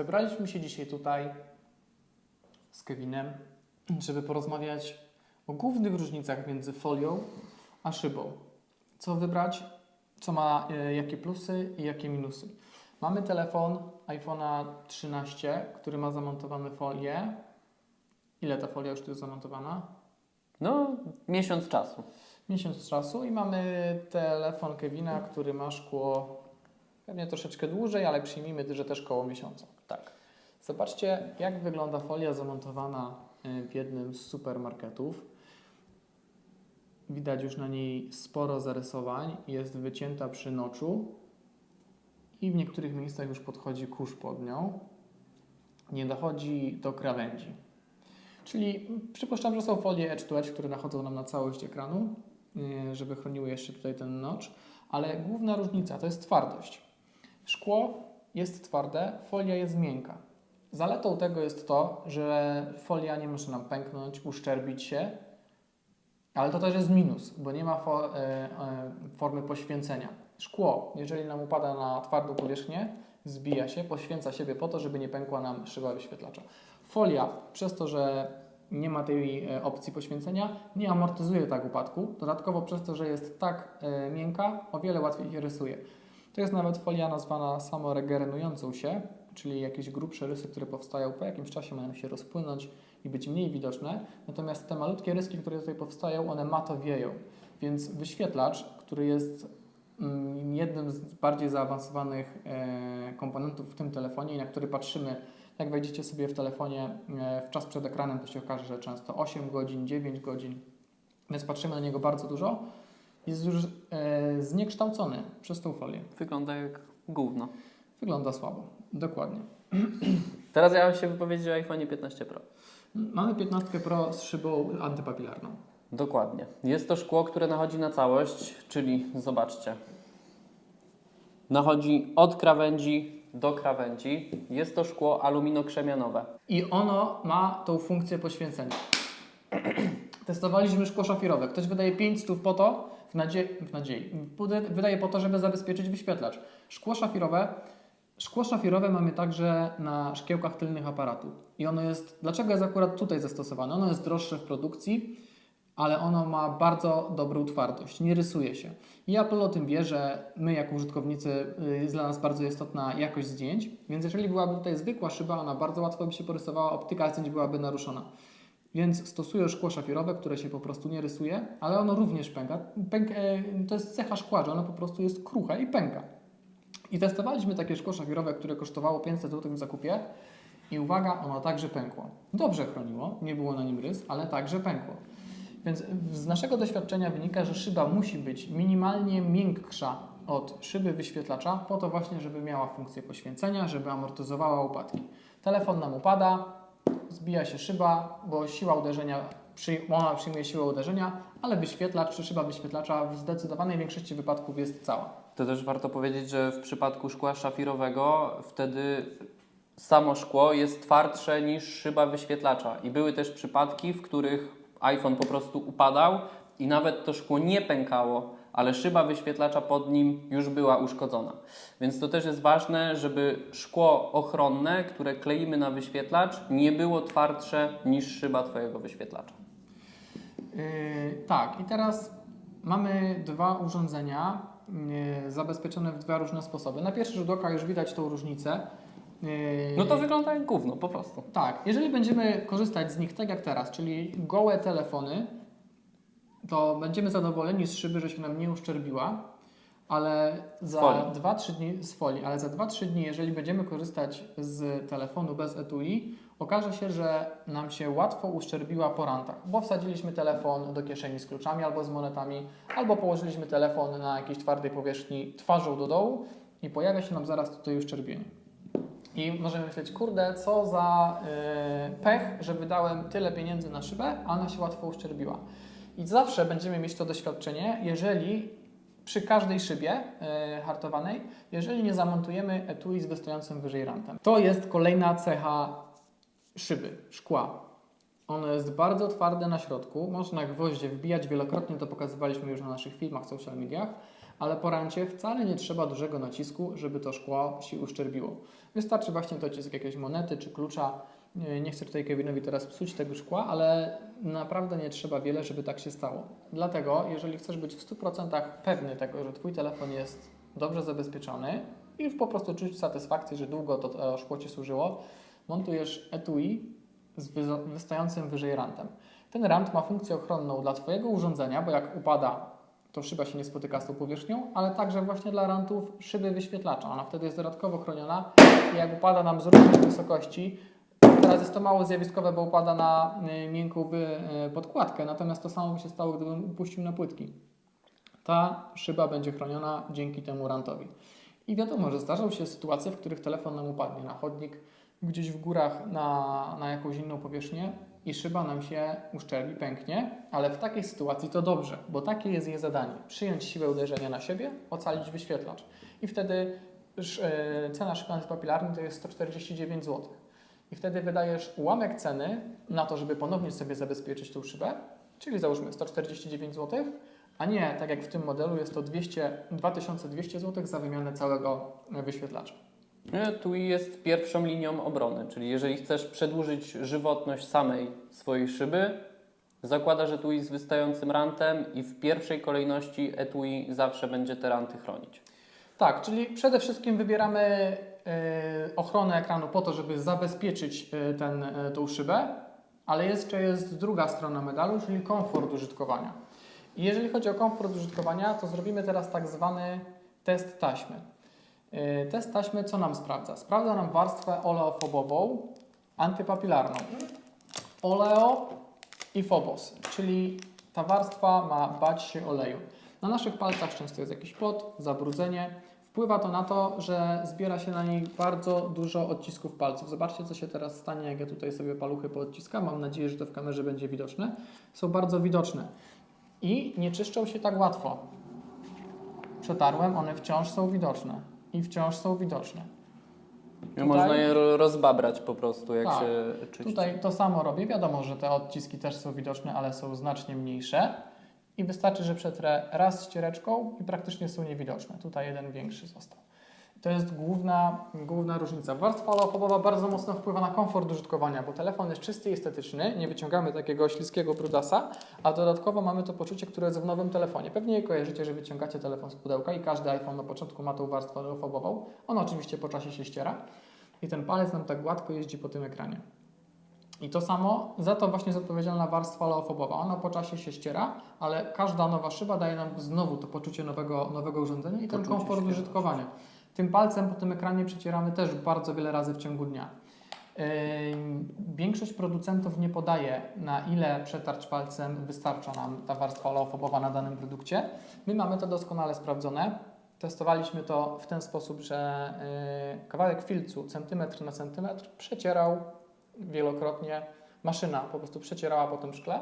Zebraliśmy się dzisiaj tutaj z Kevinem, żeby porozmawiać o głównych różnicach między folią a szybą. Co wybrać, co ma e, jakie plusy i jakie minusy. Mamy telefon iPhone'a 13, który ma zamontowane folie. Ile ta folia już tu jest zamontowana? No, miesiąc czasu. Miesiąc czasu i mamy telefon Kevina, który ma szkło pewnie troszeczkę dłużej, ale przyjmijmy, że też koło miesiąca. Tak. Zobaczcie, jak wygląda folia zamontowana y, w jednym z supermarketów. Widać już na niej sporo zarysowań, jest wycięta przy noczu i w niektórych miejscach już podchodzi kurz pod nią. Nie dochodzi do krawędzi. Czyli przypuszczam, że są folie Edge to Edge, które nachodzą nam na całość ekranu, y, żeby chroniły jeszcze tutaj ten notch, ale główna różnica to jest twardość. Szkło jest twarde, folia jest miękka. Zaletą tego jest to, że folia nie może nam pęknąć, uszczerbić się, ale to też jest minus, bo nie ma fo, e, e, formy poświęcenia. Szkło, jeżeli nam upada na twardą powierzchnię, zbija się, poświęca siebie po to, żeby nie pękła nam szyba wyświetlacza. Folia, przez to, że nie ma tej e, opcji poświęcenia, nie amortyzuje tak upadku. Dodatkowo przez to, że jest tak miękka, o wiele łatwiej się rysuje. Jest nawet folia nazwana samoregenerującą się, czyli jakieś grubsze rysy, które powstają po jakimś czasie mają się rozpłynąć i być mniej widoczne. Natomiast te malutkie ryski, które tutaj powstają, one matowieją. Więc wyświetlacz, który jest mm, jednym z bardziej zaawansowanych e, komponentów w tym telefonie na który patrzymy, jak wejdziecie sobie w telefonie e, w czas przed ekranem, to się okaże, że często 8 godzin, 9 godzin, więc patrzymy na niego bardzo dużo, jest już e, zniekształcony przez tą folię. Wygląda jak gówno. Wygląda słabo, dokładnie. Teraz ja się wypowiedzieć o iPhone 15 Pro. Mamy 15 Pro z szybą antypapilarną. Dokładnie. Jest to szkło, które nachodzi na całość, czyli zobaczcie. Nachodzi od krawędzi do krawędzi. Jest to szkło aluminokrzemianowe. I ono ma tą funkcję poświęcenia. Testowaliśmy szkło szafirowe. Ktoś wydaje 5 stów po to, w, nadzie w nadziei, Wyda- wydaje po to, żeby zabezpieczyć wyświetlacz. Szkło szafirowe, szkło szafirowe mamy także na szkiełkach tylnych aparatu. I ono jest, dlaczego jest akurat tutaj zastosowane? Ono jest droższe w produkcji, ale ono ma bardzo dobrą twardość, nie rysuje się. I Apple o tym wie, że my jako użytkownicy y, jest dla nas bardzo istotna jakość zdjęć, więc jeżeli byłaby tutaj zwykła szyba, ona bardzo łatwo by się porysowała, optyka zdjęć byłaby naruszona. Więc stosuję szkło szafirowe, które się po prostu nie rysuje, ale ono również pęka. Pęk, e, to jest cecha szkła, że ono po prostu jest kruche i pęka. I testowaliśmy takie szkło szafirowe, które kosztowało 500 zł w zakupie i uwaga, ono także pękło. Dobrze chroniło, nie było na nim rys, ale także pękło. Więc z naszego doświadczenia wynika, że szyba musi być minimalnie miększa od szyby wyświetlacza, po to właśnie, żeby miała funkcję poświęcenia, żeby amortyzowała upadki. Telefon nam upada, zbija się szyba, bo siła uderzenia, ona przyjmuje siłę uderzenia, ale wyświetlacz czy szyba wyświetlacza w zdecydowanej większości wypadków jest cała. To też warto powiedzieć, że w przypadku szkła szafirowego wtedy samo szkło jest twardsze niż szyba wyświetlacza. I były też przypadki, w których iPhone po prostu upadał i nawet to szkło nie pękało, ale szyba wyświetlacza pod nim już była uszkodzona. Więc to też jest ważne, żeby szkło ochronne, które kleimy na wyświetlacz, nie było twardsze niż szyba Twojego wyświetlacza. Yy, tak, i teraz mamy dwa urządzenia yy, zabezpieczone w dwa różne sposoby. Na pierwszy rzut oka już widać tą różnicę. Yy, No to wygląda jak gówno, po prostu. Tak, jeżeli będziemy korzystać z nich tak jak teraz, czyli gołe telefony, to będziemy zadowoleni z szyby, że się nam nie uszczerbiła, ale za folii. 2-3 dni z folii, ale za 2-3 dni, jeżeli będziemy korzystać z telefonu bez etui, okaże się, że nam się łatwo uszczerbiła po rantach, bo wsadziliśmy telefon do kieszeni z kluczami albo z monetami, albo położyliśmy telefon na jakiejś twardej powierzchni twarzą do dołu i pojawia się nam zaraz tutaj uszczerbienie. I możemy myśleć, kurde, co za yy, pech, że wydałem tyle pieniędzy na szybę, a ona się łatwo uszczerbiła. I zawsze będziemy mieć to doświadczenie, jeżeli przy każdej szybie yy, hartowanej, jeżeli nie zamontujemy etui z wystającym wyżej rantem. To jest kolejna cecha szyby, szkła. Ono jest bardzo twarde na środku, można gwoździe wbijać wielokrotnie, to pokazywaliśmy już na naszych filmach, social mediach, ale po rancie wcale nie trzeba dużego nacisku, żeby to szkło się uszczerbiło. Wystarczy właśnie docisk jakiejś monety czy klucza. Nie nie chcę tutaj Kevinowi teraz psuć tego szkła, ale naprawdę nie trzeba wiele, żeby tak się stało. Dlatego, jeżeli chcesz być w 100% pewny tego, że Twój telefon jest dobrze zabezpieczony i już po prostu czuć satysfakcję, że długo to, to szkło Ci służyło, montujesz etui z wystającym wyżej rantem. Ten rant ma funkcję ochronną dla Twojego urządzenia, bo jak upada, to szyba się nie spotyka z tą powierzchnią, ale także właśnie dla rantów szyby wyświetlacza. Ona wtedy jest dodatkowo chroniona i jak upada nam z różnych wysokości, teraz jest to mało zjawiskowe, bo upada na y, miękką y, podkładkę, natomiast to samo by się stało, gdybym upuścił na płytki. Ta szyba będzie chroniona dzięki temu rantowi. I wiadomo, że zdarzą się sytuacje, w których telefon nam upadnie na chodnik, gdzieś w górach na, na jakąś inną powierzchnię i szyba nam się uszczerbi, pęknie, ale w takiej sytuacji to dobrze, bo takie jest jej zadanie. Przyjąć siłę uderzenia na siebie, ocalić wyświetlacz. I wtedy e, cena szyby antypapilarnej to jest 149 zł. I wtedy wydajesz ułamek ceny na to, żeby ponownie sobie zabezpieczyć tą szybę, czyli załóżmy 149 zł, a nie tak jak w tym modelu jest to 200, 2200 zł za wymianę całego e, wyświetlacza. Nie, Tu jest pierwszą linią obrony, czyli jeżeli chcesz przedłużyć żywotność samej swojej szyby, zakładasz etui z wystającym rantem i w pierwszej kolejności etui zawsze będzie te ranty chronić. Tak, czyli przede wszystkim wybieramy e, ochronę ekranu po to, żeby zabezpieczyć e, ten, e, tą szybę, ale jeszcze jest druga strona medalu, czyli komfort użytkowania. I jeżeli chodzi o komfort użytkowania, to zrobimy teraz tak zwany test taśmy. E, Test taśmy co nam sprawdza? Sprawdza nam warstwę oleofobową, antypapilarną. Oleo i phobos, czyli ta warstwa ma bać się oleju. Na naszych palcach często jest jakiś pot, zabrudzenie. Wpływa to na to, że zbiera się na niej bardzo dużo odcisków palców. Zobaczcie, co się teraz stanie, jak ja tutaj sobie paluchy poodciskam. Mam nadzieję, że to w kamerze będzie widoczne. Są bardzo widoczne i nie czyszczą się tak łatwo. Przetarłem, one wciąż są widoczne i wciąż są widoczne. Tutaj- Można je ro- rozbabrać po prostu, jak Tak. się czyści. Tutaj to samo robię. Wiadomo, że te odciski też są widoczne, ale są znacznie mniejsze. I wystarczy, że przetrę raz ściereczką i praktycznie są niewidoczne. Tutaj jeden większy został. To jest główna, główna różnica. Warstwa oleofobowa bardzo mocno wpływa na komfort użytkowania, bo telefon jest czysty i estetyczny, nie wyciągamy takiego śliskiego brudasa, a dodatkowo mamy to poczucie, które jest w nowym telefonie. Pewnie kojarzycie, że wyciągacie telefon z pudełka i każdy iPhone na początku ma tą warstwę oleofobową. Ona oczywiście po czasie się ściera i ten palec nam tak gładko jeździ po tym ekranie. I to samo, za to właśnie jest odpowiedzialna warstwa oleofobowa. Ona po czasie się ściera, ale każda nowa szyba daje nam znowu to poczucie nowego, nowego urządzenia i ten Poczucie komfort świeżości. użytkowania. Tym palcem po tym ekranie przecieramy też bardzo wiele razy w ciągu dnia. Yy, Większość producentów nie podaje, na ile przetarć palcem wystarcza nam ta warstwa oleofobowa na danym produkcie. My mamy to doskonale sprawdzone. Testowaliśmy to w ten sposób, że yy, kawałek filcu centymetr na centymetr przecierał wielokrotnie. Maszyna po prostu przecierała po tym szkle.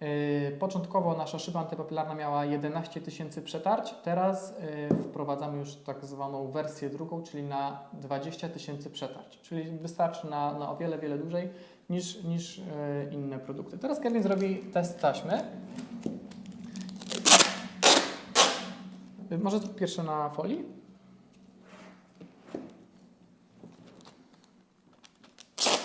Yy, Początkowo nasza szyba antypapilarna miała 11 tysięcy przetarć, teraz yy, wprowadzamy już tak zwaną wersję drugą, czyli na 20 tysięcy przetarć, czyli wystarczy na, na o wiele, wiele dłużej niż, niż yy, inne produkty. Teraz Kevin zrobi test taśmy. Może zrób pierwsze na folii?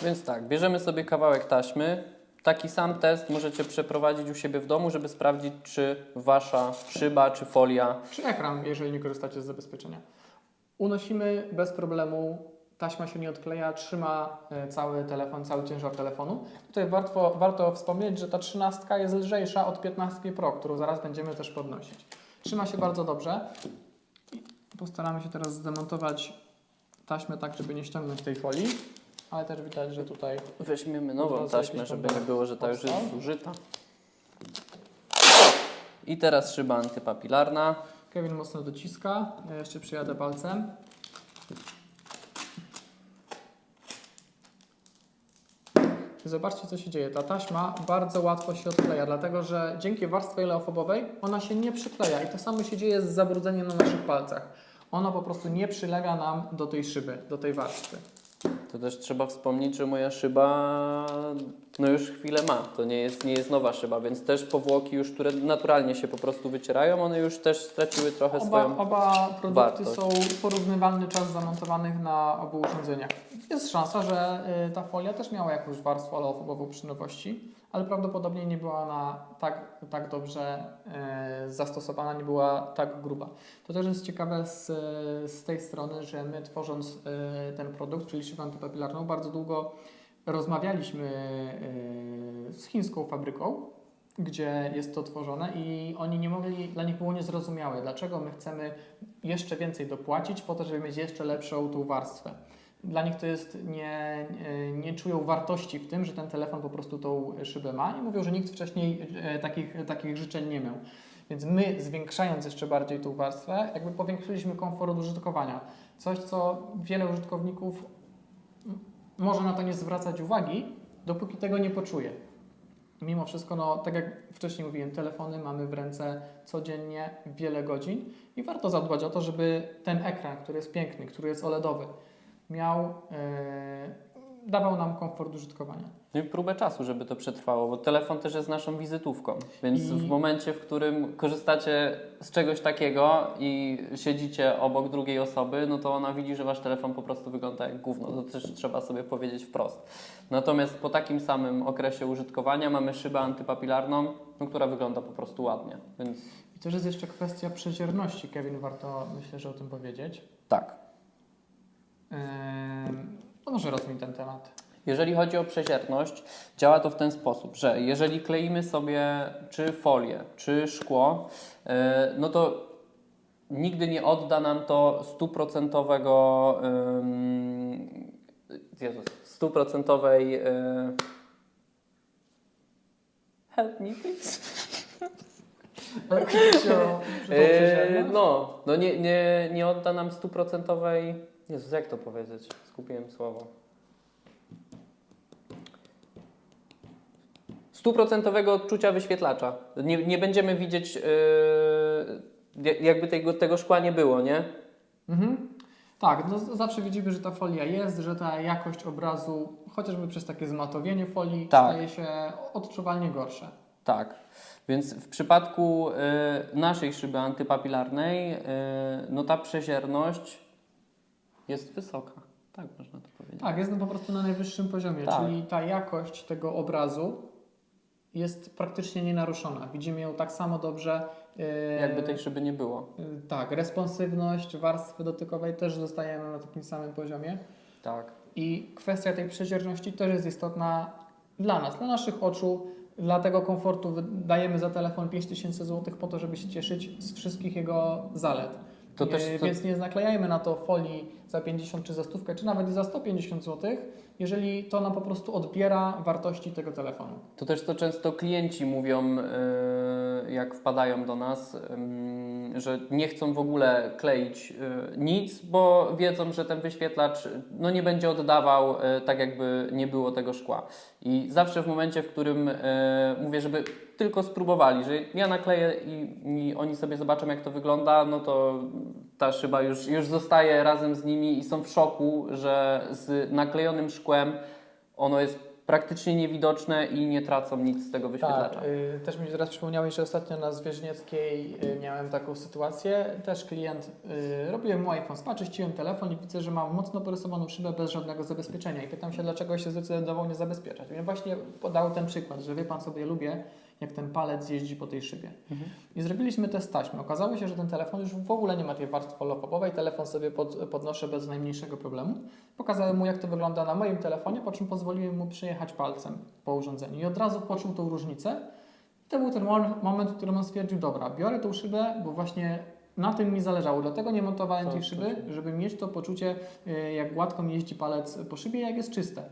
Więc tak, bierzemy sobie kawałek taśmy. Taki sam test możecie przeprowadzić u siebie w domu, żeby sprawdzić, czy wasza szyba czy folia czy ekran, jeżeli nie korzystacie z zabezpieczenia. Unosimy bez problemu, taśma się nie odkleja, trzyma e, cały telefon, cały ciężar telefonu. Tutaj warto, warto wspomnieć, że ta 13 jest lżejsza od 15 Pro, którą zaraz będziemy też podnosić. Trzyma się bardzo dobrze. Postaramy się teraz zdemontować taśmę tak, żeby nie ściągnąć tej folii, ale też widać, że tutaj weźmiemy nową taśmę, jakiś żeby nie problem było, że ta już jest powstał. zużyta. I teraz szyba antypapilarna. Kevin mocno dociska. Ja jeszcze przyjadę palcem. Zobaczcie, co się dzieje. Ta taśma bardzo łatwo się odkleja, dlatego że dzięki warstwie oleofobowej ona się nie przykleja i to samo się dzieje z zabrudzeniem na naszych palcach. Ona po prostu nie przylega nam do tej szyby, do tej warstwy. To też trzeba wspomnieć, że moja szyba no już chwilę ma. To nie jest, nie jest nowa szyba, więc też powłoki już, które naturalnie się po prostu wycierają, one już też straciły trochę Oba, swoją... oba produkty wartość. są porównywalny czas zamontowanych na obu urządzeniach. Jest szansa, że y, ta folia też miała jakąś warstwę oleofobową przy nowości, ale prawdopodobnie nie była ona tak, tak dobrze y, zastosowana, nie była tak gruba. To też jest ciekawe z, z tej strony, że my tworząc y, ten produkt, czyli szybę antypapilarną, bardzo długo rozmawialiśmy y, z chińską fabryką, gdzie jest to tworzone i oni nie mogli, dla nich było niezrozumiałe, dlaczego my chcemy jeszcze więcej dopłacić po to, żeby mieć jeszcze lepszą tą warstwę. Dla nich to jest, nie, nie, czują wartości w tym, że ten telefon po prostu tą szybę ma i mówią, że nikt wcześniej e, takich, takich życzeń nie miał. Więc my zwiększając jeszcze bardziej tą warstwę, jakby powiększyliśmy komfort użytkowania. Coś, co wiele użytkowników może na to nie zwracać uwagi, dopóki tego nie poczuje. Mimo wszystko, no, tak jak wcześniej mówiłem, telefony mamy w ręce codziennie wiele godzin i warto zadbać o to, żeby ten ekran, który jest piękny, który jest OLEDowy, miał, e, dawał nam komfort użytkowania. No i próbę czasu, żeby to przetrwało, bo telefon też jest naszą wizytówką. Więc I- w momencie, w którym korzystacie z czegoś takiego i siedzicie obok drugiej osoby, no to ona widzi, że wasz telefon po prostu wygląda jak gówno. To też trzeba sobie powiedzieć wprost. Natomiast po takim samym okresie użytkowania mamy szybę antypapilarną, no, która wygląda po prostu ładnie. Więc I też jest jeszcze kwestia przezierności, Kevin, warto myślę, że o tym powiedzieć. tak. Em, No może rozwij ten temat. Jeżeli chodzi o przezierność, działa to w ten sposób, że jeżeli kleimy sobie czy folię, czy szkło, yy, no to nigdy nie odda nam to stuprocentowego ym, Jezus, stuprocentowej yy, help me please. Yy, no, no nie, nie, nie odda nam stuprocentowej. Jezus, jak to powiedzieć? Skupiłem słowo. Stuprocentowego odczucia wyświetlacza. Nie, nie będziemy widzieć, yy, jakby tego, tego szkła nie było, nie? Mhm. Tak, no zawsze widzimy, że ta folia jest, że ta jakość obrazu, chociażby przez takie zmatowienie folii, Tak. staje się odczuwalnie gorsza. Tak. Więc w przypadku y, naszej szyby antypapilarnej, y, no ta przezierność jest wysoka. Tak można to powiedzieć. Tak, jest no po prostu na najwyższym poziomie, Tak. czyli ta jakość tego obrazu jest praktycznie nienaruszona. Widzimy ją tak samo dobrze. e, Jakby tej szyby nie było. e, Tak, responsywność warstwy dotykowej też zostaje na takim samym poziomie. Tak. I kwestia tej przezierności też jest istotna dla nas, dla naszych oczu, dla tego komfortu. Wydajemy za telefon 5000 zł po to, żeby się cieszyć z wszystkich jego zalet. To też- to- Więc nie naklejajmy na to folii za 50 czy za stówkę, czy nawet za 150 zł, jeżeli to nam po prostu odbiera wartości tego telefonu. To też to często klienci mówią, yy, jak wpadają do nas, że nie chcą w ogóle kleić yy, nic, bo wiedzą, że ten wyświetlacz no, nie będzie oddawał yy, tak, jakby nie było tego szkła. I zawsze w momencie, w którym yy, mówię, żeby tylko spróbowali, że ja nakleję i, i oni sobie zobaczą, jak to wygląda, no to ta szyba już, już zostaje razem z nimi i są w szoku, że z naklejonym szkłem ono jest praktycznie niewidoczne i nie tracą nic z tego wyświetlacza. Tak, y, też mi teraz przypomniałeś, że ostatnio na Zwierzchnieckiej y, miałem taką sytuację. Też klient, y, robiłem mu iPhone spa, czyściłem telefon i widzę, że ma mocno porysowaną szybę bez żadnego zabezpieczenia. I pytam się, dlaczego się zdecydował nie zabezpieczać. I właśnie podał ten przykład, że wie pan sobie, lubię, jak ten palec jeździ po tej szybie. Mhm. I zrobiliśmy test taśmy. Okazało się, że ten telefon już w ogóle nie ma tej warstwy oleofobowej. Telefon sobie pod, podnoszę bez najmniejszego problemu. Pokazałem mu, jak to wygląda na moim telefonie, po czym pozwoliłem mu przejechać palcem po urządzeniu. I od razu poczuł tą różnicę. I to był ten mo- moment, w którym on stwierdził, dobra, biorę tą szybę, bo właśnie na tym mi zależało. Dlatego nie montowałem To tej szyby, żeby mieć to poczucie, y, jak gładko mi jeździ palec po szybie, jak jest czyste.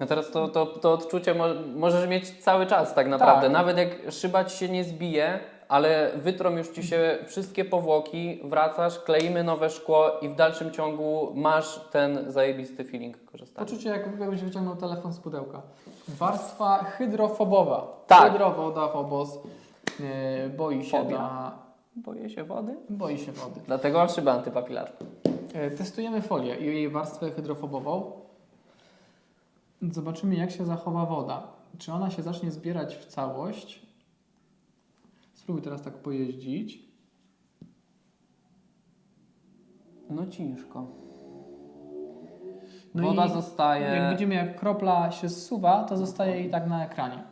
No teraz to, to, to odczucie mo możesz mieć cały czas tak naprawdę. Tak. Nawet jak szyba ci się nie zbije, ale wytrą już ci się wszystkie powłoki, wracasz, kleimy nowe szkło i w dalszym ciągu masz ten zajebisty feeling korzystania. Poczucie, jakbyś wyciągnął telefon z pudełka. Warstwa hydrofobowa. Tak. Hydrofobos. Yy, boi się Fobia. na, Boję się wody. boi się wody. Dlatego mam szybę antypapilarną. Yy, testujemy folię i jej warstwę hydrofobową. Zobaczymy, jak się zachowa woda. Czy ona się zacznie zbierać w całość? Spróbuj teraz tak pojeździć. No ciężko. No Woda i zostaje. Jak widzimy, jak kropla się zsuwa, to zostaje i tak na ekranie.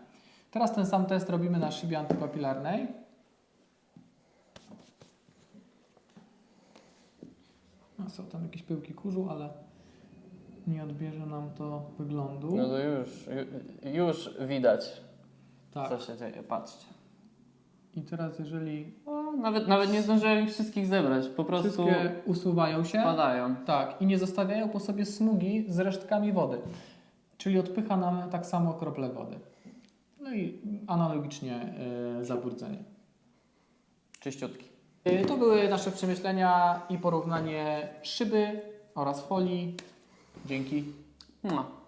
Teraz ten sam test robimy na szybie antypapilarnej. No, są tam jakieś pyłki kurzu, ale nie odbierze nam to wyglądu. No to już, ju- już widać, tak. co się dzieje. Patrzcie. I teraz jeżeli No, nawet, nawet nie zdążyłem ich wszystkich zebrać. Po prostu wszystkie usuwają się, spadają. tak, i nie zostawiają po sobie smugi z resztkami wody. Czyli odpycha nam tak samo krople wody. No i analogicznie y, zabrudzenie. Czyściutki. Y, To były nasze przemyślenia i porównanie szyby oraz folii. Dzięki. No.